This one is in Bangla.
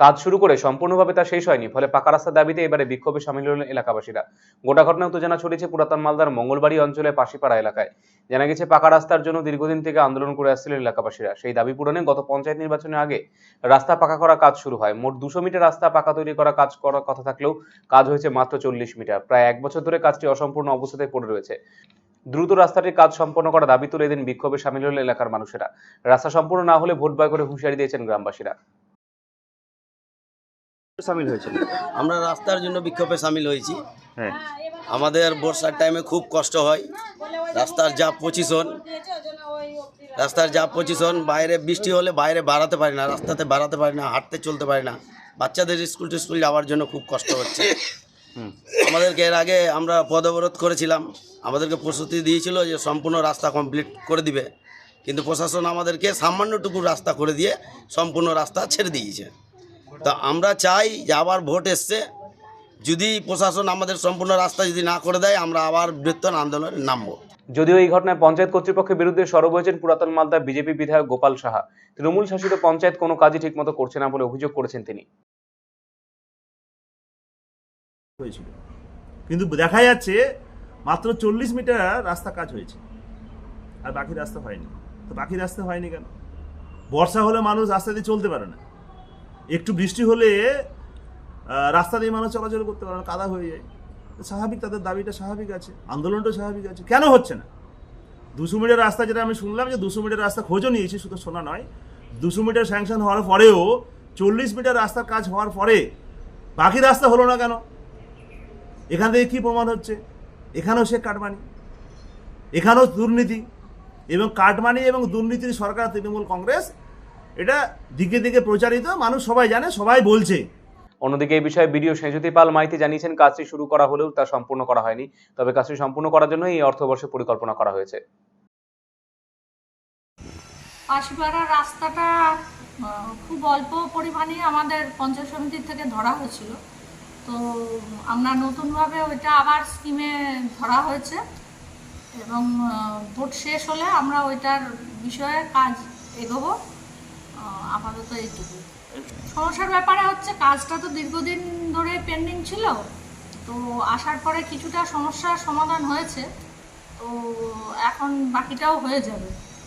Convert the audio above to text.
কাজ শুরু করে সম্পূর্ণভাবে তা শেষ হয়নি, ফলে পাকা রাস্তার দাবিতে এবারে বিক্ষোভে সামিল হলেন এলাকাবাসীরা। গোটা ঘটনা উত্তেজনা ছড়িয়েছে পুরাতন মালদার মঙ্গলবাড়ি অঞ্চলের পাশিপাড়া এলাকায়। জানা গেছে, পাকা রাস্তার জন্য দীর্ঘদিন থেকে আন্দোলন করে আসছিলেন এলাকাবাসীরা। সেই দাবি পূরণে গত পঞ্চায়েত নির্বাচনের আগে রাস্তা পাকা করা কাজ শুরু হয়। মোট দুশো মিটার রাস্তা পাকা তৈরি করা কাজ করার কথা থাকলেও কাজ হয়েছে মাত্র চল্লিশ মিটার। প্রায় এক বছর ধরে কাজটি অসম্পূর্ণ অবস্থাতে পড়ে রয়েছে। দ্রুত রাস্তাটির কাজ সম্পন্ন করা দাবি তুলে এদিন বিক্ষোভে সামিল হলেন এলাকার মানুষেরা। রাস্তা সম্পূর্ণ না হলে ভোট বয় করে হুঁশিয়ারি দিয়েছেন গ্রামবাসীরা। সামিল হয়েছিল আমরা রাস্তার জন্য বিক্ষোভে সামিল হয়েছি। হ্যাঁ। আমাদের বর্ষার টাইমে খুব কষ্ট হয়। রাস্তার যা পজিশন রাস্তার যা পজিশন বাইরে বৃষ্টি হলে বাইরে বাড়াতে পারি না রাস্তাতে বাড়াতে পারি না হাঁটতে চলতে পারি না। বাচ্চাদের স্কুল টিস্কুল যাওয়ার জন্য খুব কষ্ট হচ্ছে। আমাদেরকে এর আগে আমরা পদ অবরোধ করেছিলাম। আমাদেরকে প্রস্তুতি দিয়েছিল যে সম্পূর্ণ রাস্তা কমপ্লিট করে দিবে। কিন্তু প্রশাসন আমাদেরকে সামান্যটুকু রাস্তা করে দিয়ে সম্পূর্ণ রাস্তা ছেড়ে দিয়েছে। তা আমরা চাই যে আবার ভোট এসছে। যদি প্রশাসন আমাদের সম্পূর্ণ রাস্তা যদি না করে দেয় আমরা আবার বৃহত্তর আন্দোলনে নামবো। যদিও এই ঘটনায় পঞ্চায়েত কর্তৃপক্ষের বিরুদ্ধে সরব হয়েছেন পুরাতন মালদা বিজেপি বিধায়ক গোপাল সাহা। তৃণমূল শাসিত পঞ্চায়েত কোনো কাজই ঠিকমতো করছে না বলে অভিযোগ করেছেন তিনি। হয়েছিল। কিন্তু দেখা যাচ্ছে মাত্র চল্লিশ মিটার রাস্তা কাজ হয়েছে। আর বাকি রাস্তা হয়নি। তো বাকি রাস্তা হয়নি কেন? বর্ষা হলে মানুষ রাস্তা দিয়ে চলতে পারে না। একটু বৃষ্টি হলে রাস্তা দিয়ে মানুষ চলাচল করতে পারে না, কাদা হয়ে যায়। স্বাভাবিক, তাদের দাবিটা স্বাভাবিক আছে আন্দোলনটা স্বাভাবিক আছে। কেন হচ্ছে না? দুশো মিটার রাস্তা যেটা আমি শুনলাম যে দুশো মিটার রাস্তা খোঁজও নিয়েছি, শুধু শোনা নয়। দুশো মিটার স্যাংশন হওয়ার পরেও, চল্লিশ মিটার রাস্তার কাজ হওয়ার পরে বাকি রাস্তা হলো না কেন? এখান থেকে কী প্রমাণ হচ্ছে? এখানেও সে কাটমানি, এখানেও দুর্নীতি এবং কাটমানি এবং দুর্নীতির সরকার, তৃণমূল কংগ্রেস এটা দিকে দিকে প্রচারিত মানুষ সবাই জানে সবাই বলছে। অন্যদিকে এই বিষয়ে বিডিও সেজুতি পাল মাইতি জানিয়েছেন কাজটি শুরু করা হলেও তা সম্পূর্ণ করা হয়নি। তবে কাজটি সম্পূর্ণ করার জন্য এই অর্থবর্ষে পরিকল্পনা করা হয়েছে। পাশিপাড়ার রাস্তাটা খুব অল্প পরিমাণে আমাদের পঞ্চায়েত সমিতির থেকে ধরা হয়েছিল। তো আমরা নতুনভাবে ওইটা আবার স্কিমে ধরা হয়েছে এবং ভোট শেষ হলে আমরা ওইটার বিষয়ে কাজ এগোবো। আপাতত এইটুকু। সমস্যার ব্যাপারে হচ্ছে কাজটা তো দীর্ঘদিন ধরে পেন্ডিং ছিল, তো আসার পরে কিছুটা সমস্যার সমাধান হয়েছে, তো এখন বাকিটাও হয়ে যাবে।